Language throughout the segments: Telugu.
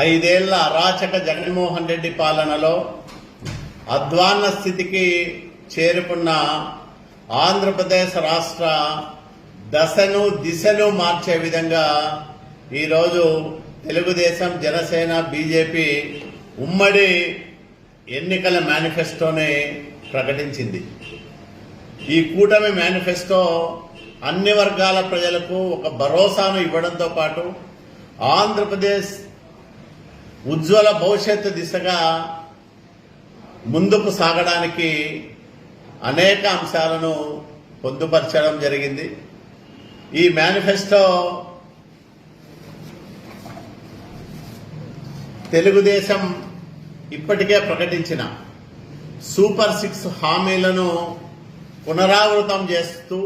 ఐదేళ్ళ అరాచక జగన్మోహన్ రెడ్డి పాలనలో అధ్వాన్న స్థితికి చేరుకున్న ఆంధ్రప్రదేశ్ రాష్ట్ర దశను దిశను మార్చే విధంగా ఈరోజు తెలుగుదేశం జనసేన బీజేపీ ఉమ్మడి ఎన్నికల మేనిఫెస్టోని ప్రకటించింది. ఈ కూటమి మేనిఫెస్టో అన్ని వర్గాల ప్రజలకు ఒక భరోసాను ఇవ్వడంతో పాటు ఆంధ్రప్రదేశ్ ఉజ్వల భవిష్యత్తు దిశగా ముందుకు సాగడానికి అనేక అంశాలను పొందుపరచడం జరిగింది. ఈ మేనిఫెస్టో తెలుగుదేశం ఇప్పటికే ప్రకటించిన సూపర్ సిక్స్ హామీలను పునరావృతం చేస్తూ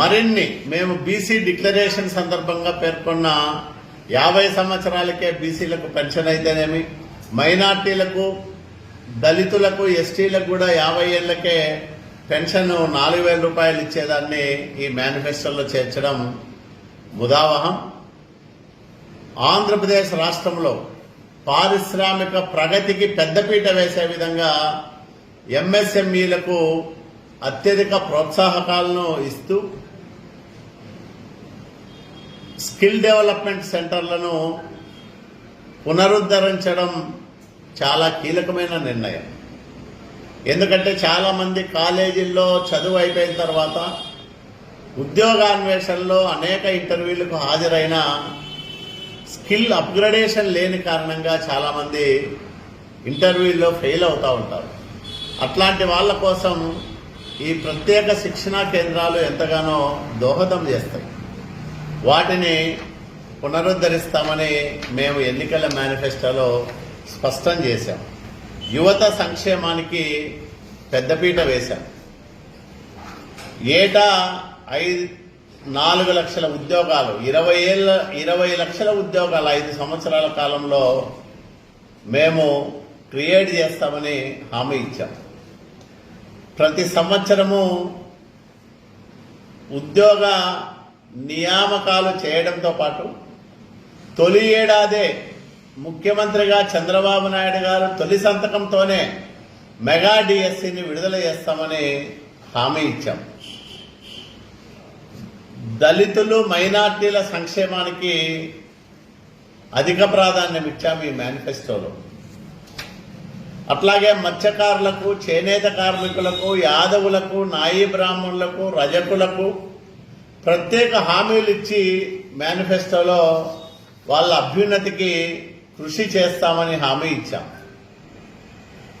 మరిన్ని మేము బీసీ డిక్లరేషన్ సందర్భంగా పేర్కొన్న యాభై సంవత్సరాలకే బీసీలకు పెన్షన్ అయితేనేమి మైనార్టీలకు దళితులకు ఎస్టీలకు కూడా యాభై ఏళ్ళకే పెన్షన్ నాలుగు వేల రూపాయలు ఇచ్చేదాన్ని ఈ మేనిఫెస్టోలో చేర్చడం ముదావహం. ఆంధ్రప్రదేశ్ రాష్ట్రంలో పారిశ్రామిక ప్రగతికి పెద్దపీట వేసే విధంగా ఎంఎస్ఎంఈలకు అత్యధిక ప్రోత్సాహకాలను ఇస్తూ స్కిల్ డెవలప్మెంట్ సెంటర్లను పునరుద్ధరించడం చాలా కీలకమైన నిర్ణయం. ఎందుకంటే చాలామంది కాలేజీల్లో చదువు అయిపోయిన తర్వాత ఉద్యోగాన్వేషణలో అనేక ఇంటర్వ్యూలకు హాజరైన స్కిల్ అప్గ్రేడేషన్ లేని కారణంగా చాలామంది ఇంటర్వ్యూలో ఇంటర్వ్యూల్లో ఫెయిల్ అవుతూ ఉంటారు. అట్లాంటి వాళ్ళ కోసం ఈ ప్రత్యేక శిక్షణా కేంద్రాలు ఎంతగానో దోహదం చేస్తాయి. వాటిని పునరుద్ధరిస్తామని మేము ఎన్నికల మేనిఫెస్టోలో స్పష్టం చేశాం. యువత సంక్షేమానికి పెద్దపీట వేశాం. ఏటా ఐదు నాలుగు లక్షల ఉద్యోగాలు ఇరవై ఏళ్ళ ఇరవై లక్షల ఉద్యోగాలు ఐదు సంవత్సరాల కాలంలో మేము క్రియేట్ చేస్తామని హామీ ఇచ్చాం. ప్రతి సంవత్సరము ఉద్యోగ నియామకాలు చేయడంతో పాటు తొలి ఏడాదే ముఖ్యమంత్రిగా చంద్రబాబు నాయుడు గారు తొలి సంతకంతోనే మెగా డిఎస్సిని విడుదల చేస్తామని హామీ ఇచ్చాం. దళితులు మైనార్టీల సంక్షేమానికి అధిక ప్రాధాన్యం ఇచ్చాం ఈ మేనిఫెస్టోలో. అట్లాగే మత్స్యకారులకు చేనేత కార్మికులకు యాదవులకు నాయి బ్రాహ్మణులకు రజకులకు ప్రత్యేక హామీలు ఇచ్చి మేనిఫెస్టోలో వాళ్ళ అభ్యున్నతికి కృషి చేస్తామని హామీ ఇచ్చాం.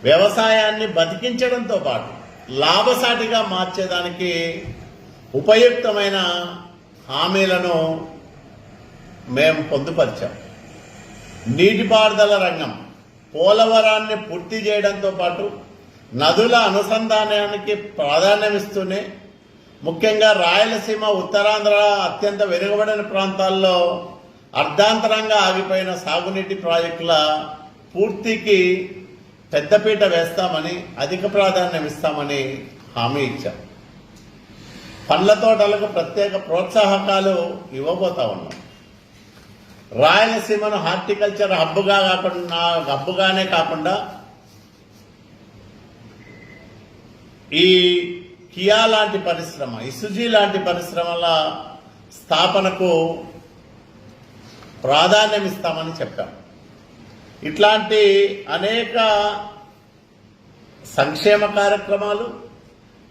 వ్యవసాయాన్ని బతికించడంతో పాటు లాభసాటిగా మార్చేదానికి ఉపయుక్తమైన హామీలను మేము పొందుపరిచాం. నీటిపారుదల రంగం పోలవరాన్ని పూర్తి చేయడంతో పాటు నదుల అనుసంధానానికి ప్రాధాన్యమిస్తూనే ముఖ్యంగా రాయలసీమ ఉత్తరాంధ్ర అత్యంత వెనుకబడిన ప్రాంతాల్లో అర్ధాంతరంగా ఆగిపోయిన సాగునీటి ప్రాజెక్టుల పూర్తికి పెద్దపీట వేస్తామని అధిక ప్రాధాన్యం ఇస్తామని హామీ ఇచ్చాం పండ్ల తోటలకు ప్రత్యేక ప్రోత్సాహకాలు ఇవ్వబోతా ఉన్నాం. రాయలసీమను హార్టికల్చర్ హబ్బుగా కాకుండా హబ్బుగానే కాకుండా ఈ కియా లాంటి పరిశ్రమ ఇసుజీ లాంటి పరిశ్రమల స్థాపనకు ప్రాధాన్యం ఇస్తామని చెప్పాం. ఇట్లాంటి అనేక సంక్షేమ కార్యక్రమాలు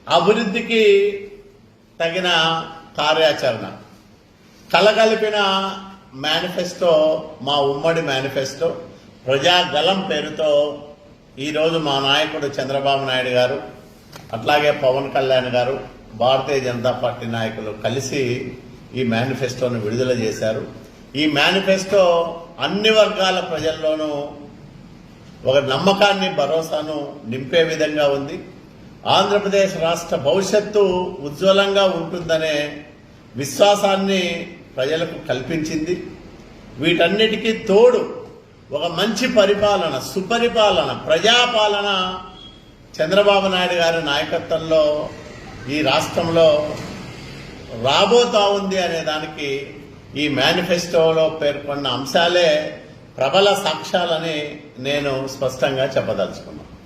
అభివృద్ధికి తగిన కార్యాచరణ. కలగలిపిన మేనిఫెస్టో మా ఉమ్మడి మేనిఫెస్టో ప్రజాగలం పేరుతో ఈరోజు మా నాయకుడు చంద్రబాబు నాయుడు గారు అట్లాగే పవన్ కళ్యాణ్ గారు భారతీయ జనతా పార్టీ నాయకులు కలిసి ఈ మేనిఫెస్టోను విడుదల చేశారు. ఈ మేనిఫెస్టో అన్ని వర్గాల ప్రజల్లోనూ ఒక నమ్మకాన్ని భరోసాను నింపే విధంగా ఉంది. ఆంధ్రప్రదేశ్ రాష్ట్ర భవిష్యత్తు ఉజ్వలంగా ఉంటుందనే విశ్వాసాన్ని ప్రజలకు కల్పించింది. వీటన్నిటికీ తోడు ఒక మంచి పరిపాలన సుపరిపాలన ప్రజాపాలన చంద్రబాబు నాయుడు గారి నాయకత్వంలో ఈ రాష్ట్రంలో రాబోతా ఉంది అనే దానికి ఈ మేనిఫెస్టోలో పేర్కొన్న అంశాలే ప్రబల సాక్ష్యాలని నేను స్పష్టంగా చెప్పదలుచుకున్నాను.